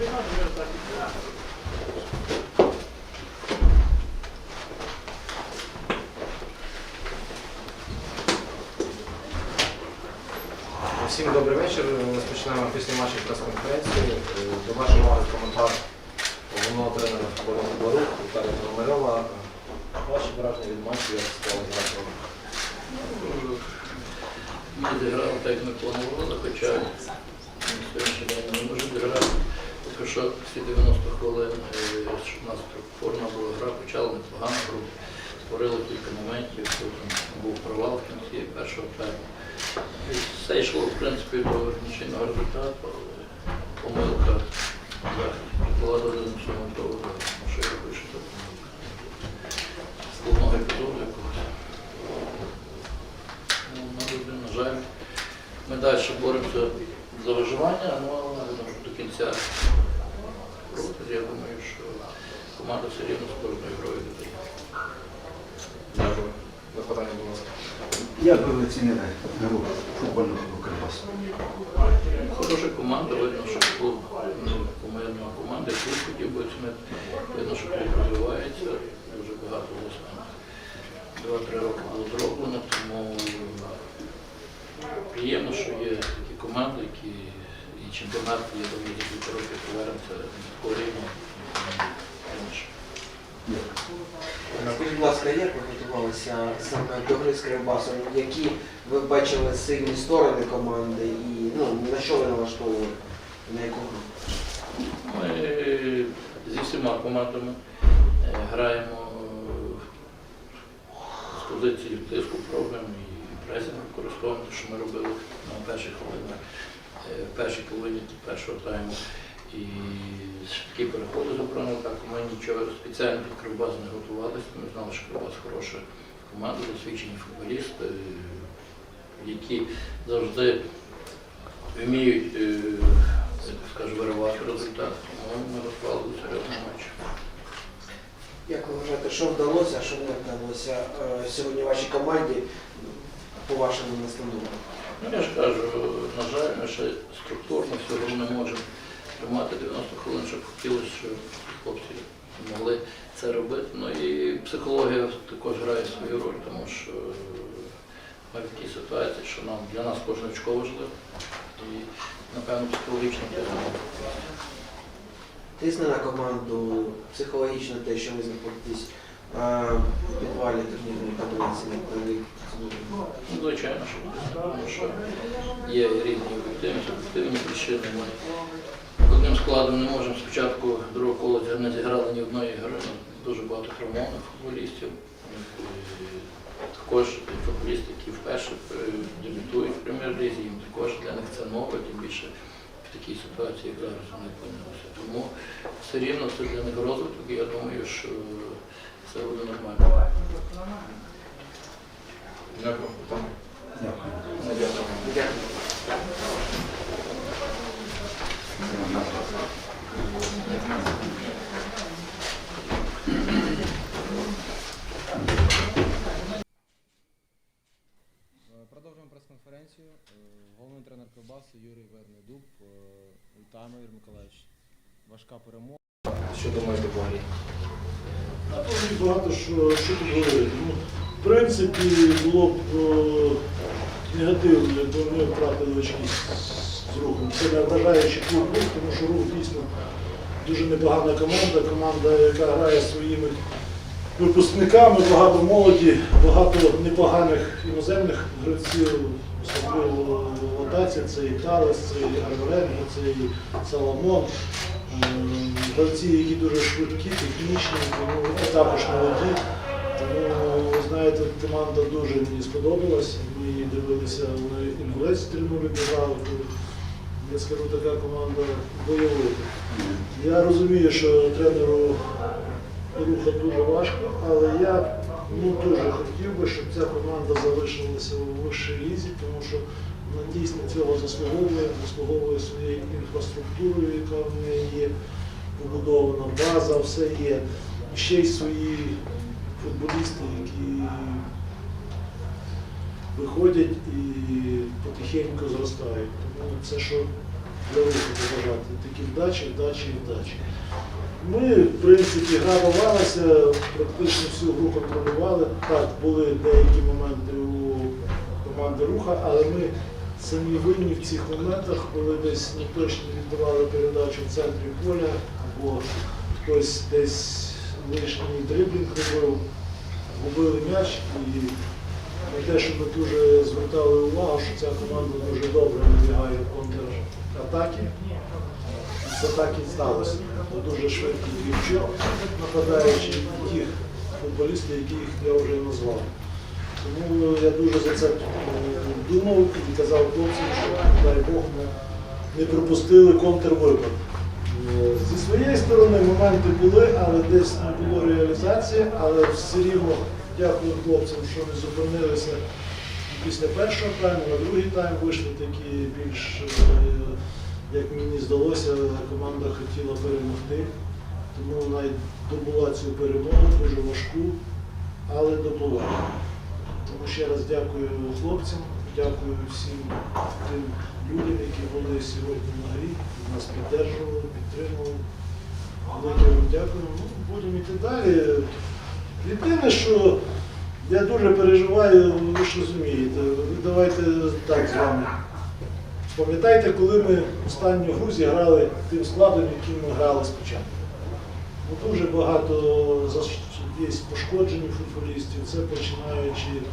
Всім добрий вечір. Розпочинаємо після матчу прес-конференції. Е, До вашої уваги коментар головного тренера футбольного двору Віталія Пономарьова. Ваші враження від матчу, як склали грати? Ми зіграли так, як ми планували, хоча ми не можемо зіграти. Що всі 90 хвилин, е, щоб у нас форма була гра, почали непогано гру, створили кілька моментів, був провал в кінці першого тайму. Все йшло, в принципі, до нічийного результату, але помилка була до цього того, що я пишу, це помилка. Складного епізоду якогось. Ну, на жаль, на жаль, ми далі боремося за виживання, ну, але до кінця року я думаю, що команда все рівно з кожною грою буде. Дякую. Запитання, будь ласка. Як ви оцінили футбольного клубу Хороша команда, видно, що клуб, ну, кумирна команда, клуб хотів би оцінити. Видно, що клуб розвивається, дуже багато два-три роки було зроблено, тому приємно, що є такі команди, які і чемпіонат є доволі за кілька років повернеться такого рівня. Будь ласка, як ви готувалися саме до гри з Кривбасом? Які ви бачили сильні сторони команди і ну, на що ви налаштовували? На яку гру? Ми зі всіма командами е, граємо е, з позиції тиску, пробуємо і пресинг використовуємо, те, що ми робили на перших хвилинах, е, в першій половині першого тайму. І такі переходи з оборони атаку. Ми нічого спеціально під Кривбас не готувалися. Ми знали, що Кривбас хороша команда, досвідчені футболісти, е, які завжди вміють, е, як скажу, виривати результат. Тому ми готували до серйозного матчу. Як ви вважаєте, що вдалося, а що не вдалося е, сьогодні вашій команді по вашому настановам? Ну, я ж кажу, на жаль, ми ще структурно всього не можемо тримати 90 хвилин, щоб хотілося, щоб хлопці могли це робити. Ну і психологія також грає свою роль, тому що ми в такій ситуації, що нам для нас кожне очко важливо. І, напевно, психологічно підтримка. Тисне на команду психологічно те, що ви знаходитесь е, в підвалі турнірної таблиці, Ну, Звичайно, що тому що є різні об'єктивні, причини. Складом не можемо спочатку другого кола не зіграли ні одної гри. ну, Дуже багато травмованих футболістів. Також футболісти, які вперше дебютують в прем'єр-лізі, їм також для них це нове, тим більше в такій ситуації, як зараз вони опинилися. Тому все рівно це для них розвиток, і я думаю, що все буде нормально. Дякую. Дякую. Е, Продовжуємо прес-конференцію. Е, Головний тренер Кривбасу Юрій Вернедуб. Е, Вітаємо, Юрій Миколаївич. Важка перемога. Що думаєте по грі? Багато що, що тут говорити. Ну, в принципі, було б е, негативно, якби ми втратили очки з- з рухом. Це не вважаючи клуб рух, тому що рух дійсно дуже непогана команда, команда, яка грає своїми випускниками, багато молоді, багато непоганих іноземних гравців, особливо в атаці, це і Талес, це і Арваренго, це і Саламон. Ем, Гравці, які дуже швидкі, технічні, тому також молоді. Тому, ви знаєте, команда дуже мені сподобалась. Ми її дивилися, вони інгулець 3-0 відіграли. Я скажу, така команда бойовита. Я розумію, що тренеру руха дуже важко, але я ну, дуже хотів би, щоб ця команда залишилася у вищій лізі, тому що вона дійсно цього заслуговує, заслуговує своєю інфраструктурою, яка в неї є побудована, база, все є. І ще й свої футболісти, які виходять і потихеньку зростають. Тому це, що для побажати. Такі вдачі, вдачі і вдачі. Ми, в принципі, гра давалася, практично всю гру контролювали. Так, були деякі моменти у команди руха, але ми самі винні в цих моментах, коли десь не точно віддавали передачу в центрі поля, або хтось десь лишній дриблінг робив, губили м'яч і те, що ми дуже звертали увагу, що ця команда дуже добре набігає контратаки. Це так і сталося. Бо дуже швидкий двічок, нападаючи тих футболістів, яких я вже назвав. Тому я дуже за це думав і казав хлопцям, що дай Бог ми не пропустили контрвипад. Зі своєї сторони моменти були, але десь не було реалізації, але все рівно дякую хлопцям, що не зупинилися після першого тайму, на другий тайм вийшли такі більш, е, як мені здалося, команда хотіла перемогти. Тому навіть добула цю перемогу, дуже важку, але добула. Тому ще раз дякую хлопцям, дякую всім тим людям, які були сьогодні на грі, нас підтримували, підтримували. Велике вам дякую. Ну, будемо йти далі. Єдине, що я дуже переживаю, ви ж розумієте, давайте так з вами. Пам'ятаєте, коли ми останню гру зіграли тим складом, яким ми грали спочатку? Ну, дуже багато є пошкоджені футболістів, це починаючи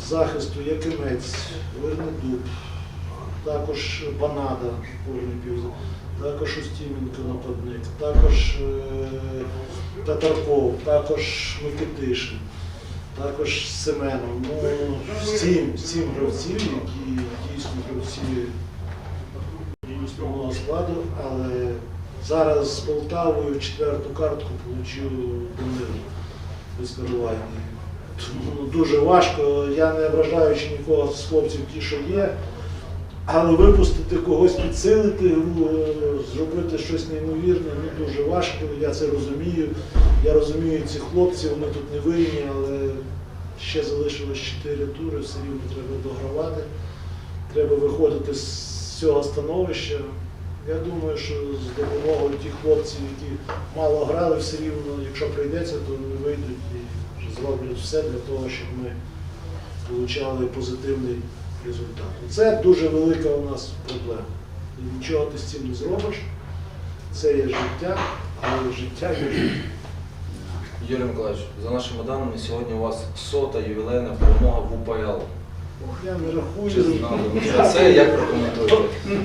з захисту Якимець, Вернедуб, також Банада, півза, також Устіменко нападник, також е, Татарков, також Микитишин, також Семенов. Ну, сім, сім гравців, які дійсно гравці основного складу, але зараз з Полтавою четверту картку отримав Данило без керування. Дуже важко, я не ображаючи нікого з хлопців, ті, що є, але випустити когось підсилити, е, зробити щось неймовірне, ну дуже важко, я це розумію. Я розумію цих хлопців, вони тут не винні, але ще залишилось 4 тури, все рівно треба догравати. Треба виходити з цього становища. Я думаю, що з допомогою тих хлопців, які мало грали, все рівно, якщо прийдеться, то вони вийдуть і зроблять все для того, щоб ми отримали позитивний результат. Це дуже велика у нас проблема. І нічого ти з цим не зробиш. Це є життя, але життя є життя. Юрій Миколаївич, за нашими даними, сьогодні у вас сота ювілейна перемога в УПЛ. Я не рахую. Чи знали ви за це? Як прокоментуєте?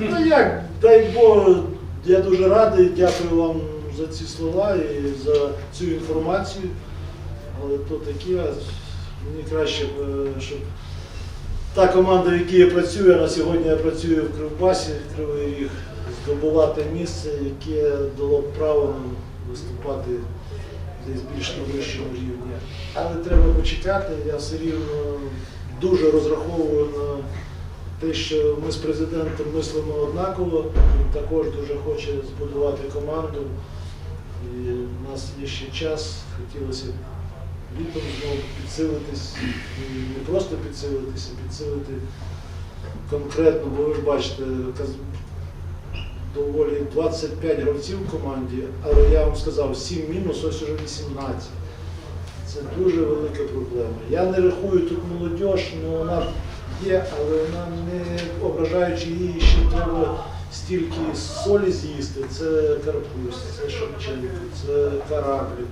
Ну як, дай Бог, я дуже радий, дякую вам за ці слова і за цю інформацію. Але то таке, мені краще, б, е, щоб та команда, в якій я працюю, на сьогодні я працюю в Кривбасі, Кривий Ріг, здобувати місце, яке дало б право виступати десь більш на вищому рівні. Але треба почекати, я все рівно дуже розраховую на те, що ми з президентом мислимо однаково, він також дуже хоче збудувати команду. І у нас є ще час, хотілося б літом знову підсилитись, не просто підсилитися, а підсилити конкретно, бо ви ж бачите, доволі 25 гравців в команді, але я вам сказав, 7 мінус, ось уже 18. Це дуже велика проблема. Я не рахую тут молодь, ну вона є, але вона не ображаючи її, ще треба стільки солі з'їсти. Це Карпусь, це Шевченко, це Кораблів,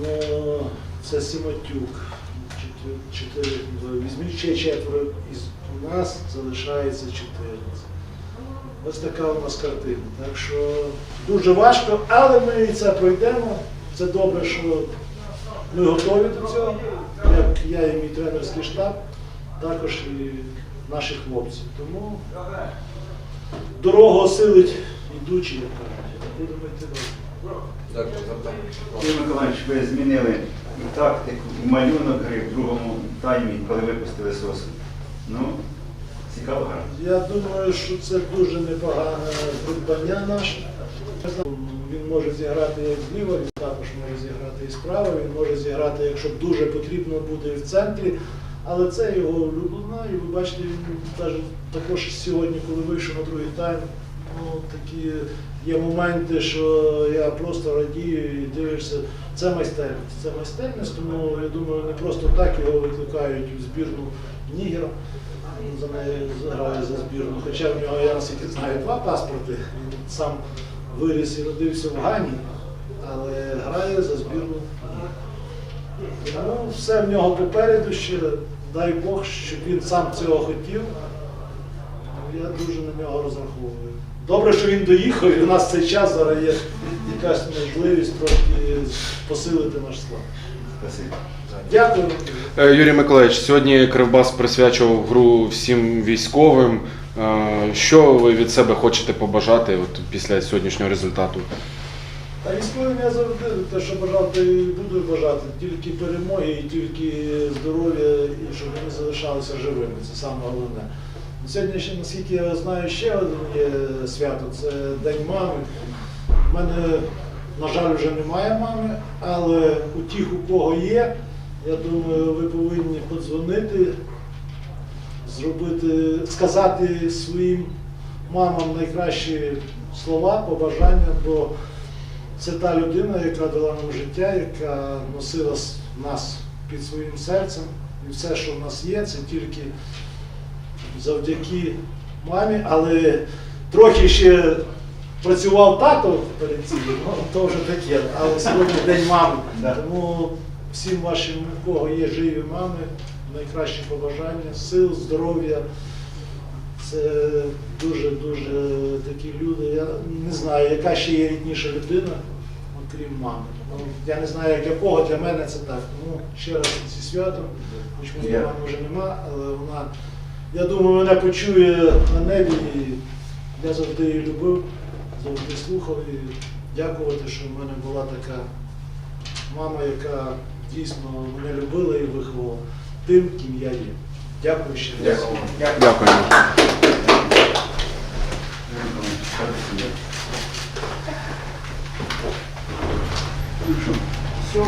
ну, це. Чотири- Чотири, візьміть ще четверо, із у нас залишається 14. Ось така у нас картина. Так що дуже важко, але ми і це пройдемо. Це добре, що ми готові до цього, як я і мій тренерський штаб, також і наші хлопці. Тому дорогу осилить ідучи, як кажуть. Будемо йти далі. Юрій Миколаївич, ви змінили тактику, малюнок гри в другому таймі, коли випустили сосу. Ну, цікава гра. Я думаю, що це дуже непогане придбання наше. Він може зіграти як зліва, він також може зіграти і справа, він може зіграти, якщо дуже потрібно буде і в центрі. Але це його улюблена, і ви бачите, він також сьогодні, коли вийшов на другий тайм, ну такі є моменти, що я просто радію і дивишся. Це майстерність. Це майстерність, тому я думаю, не просто так його викликають у збірну Нігера. Він за неї грає за збірну. Хоча в нього, я наскільки знаю, два паспорти. Він сам виріс і родився в Гані, але грає за збірну. Тому все в нього попереду ще. Дай Бог, щоб він сам цього хотів. Я дуже на нього розраховую. Добре, що він доїхав, і у нас цей час зараз є якась можливість трошки посилити наш склад. Дякую. Е, Юрій Миколаївич, сьогодні Кривбас присвячував гру всім військовим. Е, Що ви від себе хочете побажати от після сьогоднішнього результату? Та військовим я завжди те, що бажав, то і буду бажати. Тільки перемоги, і тільки здоров'я, і щоб вони залишалися живими. Це саме головне. Сьогодні, ще, наскільки я знаю, ще одне свято це День мами. У мене, на жаль, вже немає мами, але у тих, у кого є, я думаю, ви повинні подзвонити, зробити, сказати своїм мамам найкращі слова, побажання, бо це та людина, яка дала нам життя, яка носила нас під своїм серцем. І все, що в нас є, це тільки завдяки мамі, але трохи ще працював тато перед цим, ну то вже таке, але сьогодні день мами. Тому всім вашим, у кого є живі мами, найкращі побажання, сил, здоров'я. Це дуже-дуже такі люди. Я не знаю, яка ще є рідніша людина, окрім мами. Ну, я не знаю, як якого для мене це так. Тому ще раз зі святом, хоч моєї мами вже нема, але вона, я думаю, мене почує на небі. І я завжди її любив, завжди слухав і дякувати, що в мене була така мама, яка дійсно мене любила і виховала тим, ким я є. Дякую ще раз. Дякуємо. Що?